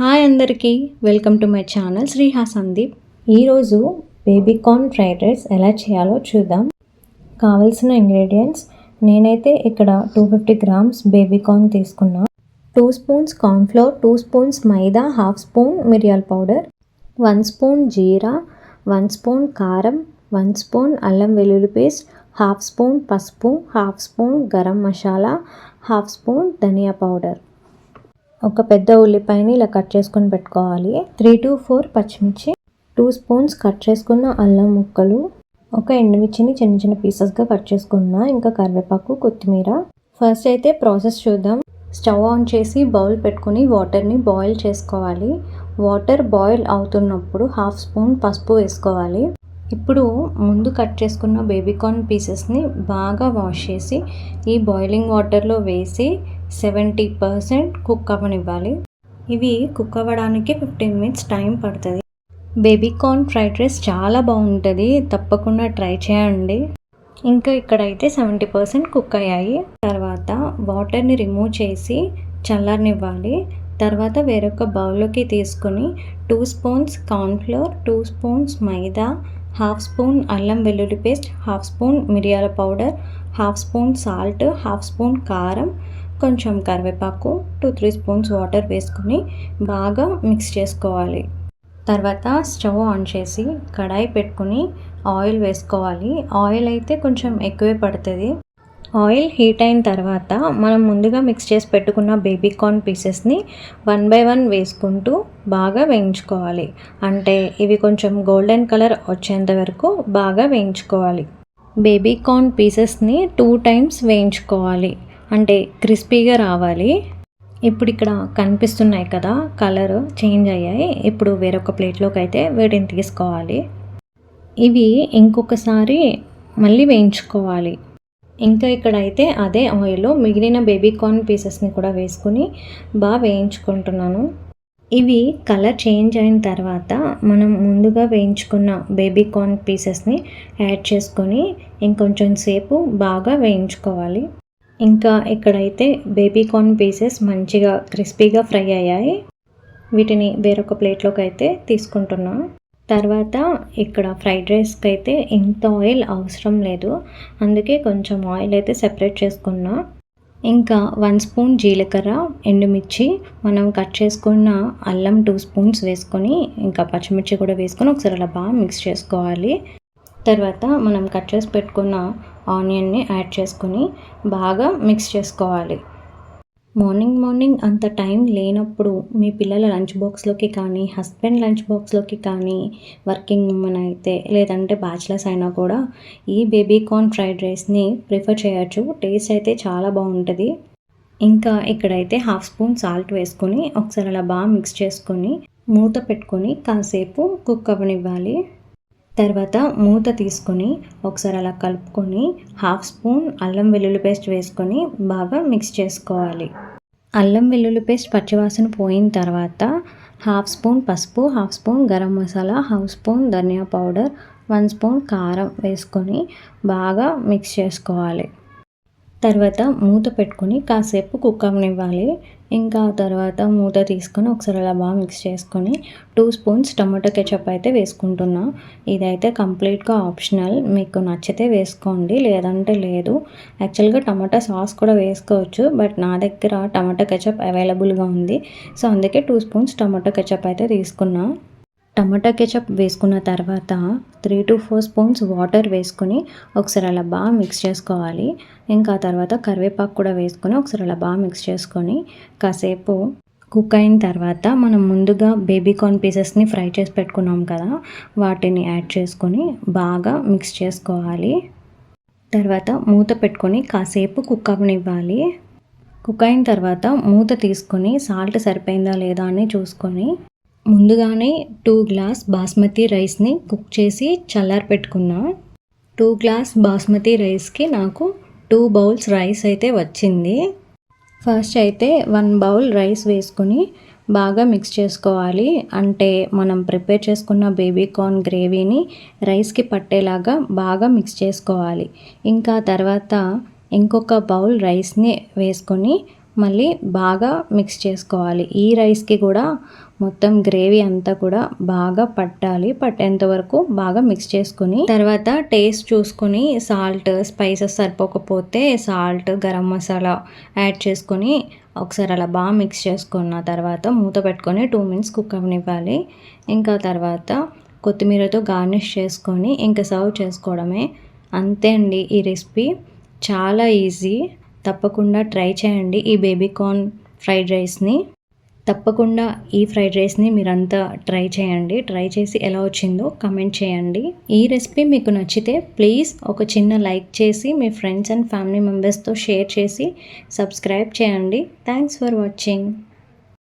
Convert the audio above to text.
Hi అందరికీ. Welcome to my channel Sriha Sandeep. ఈరోజు baby corn fried rice ఎలా చేయాలో చూద్దాం. కావలసిన ఇంగ్రీడియంట్స్ నేనైతే ఇక్కడ two fifty grams baby corn తీసుకున్నా. Two spoons cornflour two spoons maida half spoon మిరియాల powder one spoon jeera one spoon కారం వన్ స్పూన్ అల్లం వెల్లుల్లి పేస్ట్ హాఫ్ స్పూన్ పసుపు half spoon garam masala half spoon dhania powder. ఒక పెద్ద ఉల్లిపాయని ఇలా కట్ చేసుకొని పెట్టుకోవాలి. త్రీ టు ఫోర్ పచ్చిమిర్చి టూ స్పూన్స్ కట్ చేసుకున్న అల్లం ముక్కలు ఒక ఎండుమిర్చిని చిన్న చిన్న పీసెస్గా కట్ చేసుకున్న ఇంకా కరివేపాకు కొత్తిమీర. ఫస్ట్ అయితే ప్రాసెస్ చూద్దాం. స్టవ్ ఆన్ చేసి బౌల్ పెట్టుకుని వాటర్ని బాయిల్ చేసుకోవాలి. వాటర్ బాయిల్ అవుతున్నప్పుడు హాఫ్ స్పూన్ పసుపు వేసుకోవాలి. ఇప్పుడు ముందు కట్ చేసుకున్న బేబీకార్న్ పీసెస్ని బాగా వాష్ చేసి ఈ బాయిలింగ్ వాటర్లో వేసి సెవెంటీ పర్సెంట్ కుక్ అవ్వనివ్వాలి. ఇవి కుక్ అవ్వడానికి ఫిఫ్టీన్ మినిట్స్ టైం పడుతుంది. బేబీకార్న్ ఫ్రైడ్ రైస్ చాలా బాగుంటుంది. తప్పకుండా ట్రై చేయండి. ఇంకా ఇక్కడైతే సెవెంటీ పర్సెంట్ కుక్ అయ్యాయి. తర్వాత వాటర్ని రిమూవ్ చేసి చల్లారనివ్వాలి. తర్వాత వేరొక బౌల్లోకి తీసుకొని two spoons cornflour two spoons maida half spoon అల్లం వెల్లుల్లి పేస్ట్ హాఫ్ స్పూన్ మిరియాల powder half spoon salt half spoon కారం కొంచెం కరివేపాకు టూ త్రీ స్పూన్స్ వాటర్ వేసుకొని బాగా మిక్స్ చేసుకోవాలి. తర్వాత స్టవ్ ఆన్ చేసి కడాయి పెట్టుకుని ఆయిల్ వేసుకోవాలి. ఆయిల్ అయితే కొంచెం ఎక్కువే పడుతుంది. ఆయిల్ హీట్ అయిన తర్వాత మనం ముందుగా మిక్స్ చేసి పెట్టుకున్న బేబీ కార్న్ పీసెస్ని వన్ బై వన్ వేసుకుంటూ బాగా వేయించుకోవాలి. అంటే ఇవి కొంచెం గోల్డెన్ కలర్ వచ్చేంత వరకు బాగా వేయించుకోవాలి. బేబీ కార్న్ పీసెస్ని టూ టైమ్స్ వేయించుకోవాలి. అంటే క్రిస్పీగా రావాలి. ఇప్పుడు ఇక్కడ కనిపిస్తున్నాయి కదా కలర్ చేంజ్ అయ్యాయి. ఇప్పుడు వేరొక ప్లేట్లోకి అయితే వీటిని తీసుకోవాలి. ఇవి ఇంకొకసారి మళ్ళీ వేయించుకోవాలి. ఇంకా ఇక్కడ అయితే అదే ఆయిల్లో మిగిలిన బేబీ కార్న్ పీసెస్ని కూడా వేసుకుని బాగా వేయించుకుంటున్నాను. ఇవి కలర్ చేంజ్ అయిన తర్వాత మనం ముందుగా వేయించుకున్న బేబీ కార్న్ పీసెస్ని యాడ్ చేసుకొని ఇంకొంచెం సేపు బాగా వేయించుకోవాలి. ఇంకా ఇక్కడైతే బేబీ కార్న్ పీసెస్ మంచిగా క్రిస్పీగా ఫ్రై అయ్యాయి వీటిని వేరొక ప్లేట్లోకి అయితే తీసుకుంటున్నాం. తర్వాత ఇక్కడ ఫ్రైడ్ రైస్కి అయితే ఇంత ఆయిల్ అవసరం లేదు. అందుకే కొంచెం ఆయిల్ అయితే సెపరేట్ చేసుకున్నా. ఇంకా వన్ స్పూన్ జీలకర్ర ఎండుమిర్చి మనం కట్ చేసుకున్న అల్లం టూ స్పూన్స్ వేసుకొని ఇంకా పచ్చిమిర్చి కూడా వేసుకొని ఒకసారి అలా బాగా మిక్స్ చేసుకోవాలి. తర్వాత మనం కట్ చేసి పెట్టుకున్న ఆనియన్ని యాడ్ చేసుకొని బాగా మిక్స్ చేసుకోవాలి. మార్నింగ్ మార్నింగ్ అంత టైం లేనప్పుడు మీ పిల్లల లంచ్ బాక్స్లోకి కానీ హస్బెండ్ లంచ్ బాక్స్లోకి కానీ వర్కింగ్ ఉమెన్ అయితే లేదంటే బ్యాచిలర్స్ అయినా కూడా ఈ బేబీ కార్న్ ఫ్రైడ్ రైస్ని ప్రిఫర్ చేయొచ్చు. టేస్ట్ అయితే చాలా బాగుంటుంది. ఇంకా ఇక్కడైతే హాఫ్ స్పూన్ సాల్ట్ వేసుకొని ఒకసారి అలా బాగా మిక్స్ చేసుకొని మూత పెట్టుకొని కాసేపు కుక్ అవ్వనివ్వాలి. తర్వాత మూత తీసుకొని ఒకసారి అలా కలుపుకొని హాఫ్ స్పూన్ అల్లం వెల్లుల్లి పేస్ట్ వేసుకొని బాగా మిక్స్ చేసుకోవాలి. అల్లం వెల్లుల్లి పేస్ట్ పచ్చివాసన పోయిన తర్వాత హాఫ్ స్పూన్ పసుపు half spoon garam masala half spoon dhania powder one spoon కారం వేసుకొని బాగా మిక్స్ చేసుకోవాలి. తర్వాత మూత పెట్టుకొని కాసేపు కుక్ అవ్వనివ్వాలి ఇంకా తర్వాత మూత తీసుకొని ఒకసారి అలా బాగా మిక్స్ చేసుకొని టూ స్పూన్స్ టమాటో కెచప్ అయితే వేసుకుంటున్నా. ఇదైతే కంప్లీట్గా ఆప్షనల్. మీకు నచ్చితే వేసుకోండి లేదంటే లేదు. యాక్చువల్గా టమాటా సాస్ కూడా వేసుకోవచ్చు బట్ నా దగ్గర టమాటో కెచప్ అవైలబుల్గా ఉంది. సో అందుకే టూ స్పూన్స్ టమాటో కెచప్ అయితే తీసుకున్నా. టమాటా కెచప్ వేసుకున్న తర్వాత three to four spoons water వేసుకొని ఒకసారి అలా బాగా మిక్స్ చేసుకోవాలి. ఇంకా తర్వాత కరివేపాకు కూడా వేసుకొని ఒకసారి అలా బాగా మిక్స్ చేసుకొని కాసేపు కుక్ అయిన తర్వాత మనం ముందుగా బేబీ కార్న్ పీసెస్ని ఫ్రై చేసి పెట్టుకున్నాం కదా వాటిని యాడ్ చేసుకొని బాగా మిక్స్ చేసుకోవాలి. తర్వాత మూత పెట్టుకొని కాసేపు కుక్ అవ్వనివ్వాలి కుక్ అయిన తర్వాత మూత తీసుకొని సాల్ట్ సరిపోయిందా లేదా అని చూసుకొని ముందుగానే టూ గ్లాస్ బాస్మతి రైస్ని కుక్ చేసి చల్లారి పెట్టుకున్నా. టూ గ్లాస్ బాస్మతి రైస్కి నాకు టూ బౌల్స్ రైస్ అయితే వచ్చింది. ఫస్ట్ అయితే వన్ బౌల్ రైస్ వేసుకొని బాగా మిక్స్ చేసుకోవాలి. అంటే మనం ప్రిపేర్ చేసుకున్న బేబీ కార్న్ గ్రేవీని రైస్కి పట్టేలాగా బాగా మిక్స్ చేసుకోవాలి. ఇంకా తర్వాత ఇంకొక బౌల్ రైస్ని వేసుకొని మళ్ళీ బాగా మిక్స్ చేసుకోవాలి. ఈ రైస్కి కూడా మొత్తం గ్రేవీ అంతా కూడా బాగా పట్టాలి. పట్టేంత వరకు బాగా మిక్స్ చేసుకుని తర్వాత టేస్ట్ చూసుకొని సాల్ట్ స్పైసెస్ సరిపోకపోతే సాల్ట్ గరం మసాలా యాడ్ చేసుకొని ఒకసారి అలా బాగా మిక్స్ చేసుకున్న తర్వాత మూత పెట్టుకొని టూ మినిట్స్ కుక్ అవ్వనివ్వాలి ఇంకా తర్వాత కొత్తిమీరతో గార్నిష్ చేసుకొని ఇంకా సర్వ్ చేసుకోవడమే. అంతే అండి ఈ రెసిపీ చాలా ఈజీ తప్పకుండా ట్రై చేయండి ఈ బేబీ కార్న్ ఫ్రైడ్ రైస్ని తప్పకుండా ఈ ఫ్రైడ్ రైస్ని మీరంతా ట్రై చేయండి. ట్రై చేసి ఎలా వచ్చిందో కమెంట్ చేయండి. ఈ రెసిపీ మీకు నచ్చితే ప్లీజ్ ఒక చిన్న లైక్ చేసి మీ ఫ్రెండ్స్ అండ్ ఫ్యామిలీ మెంబర్స్తో షేర్ చేసి సబ్స్క్రైబ్ చేయండి. Thanks for watching.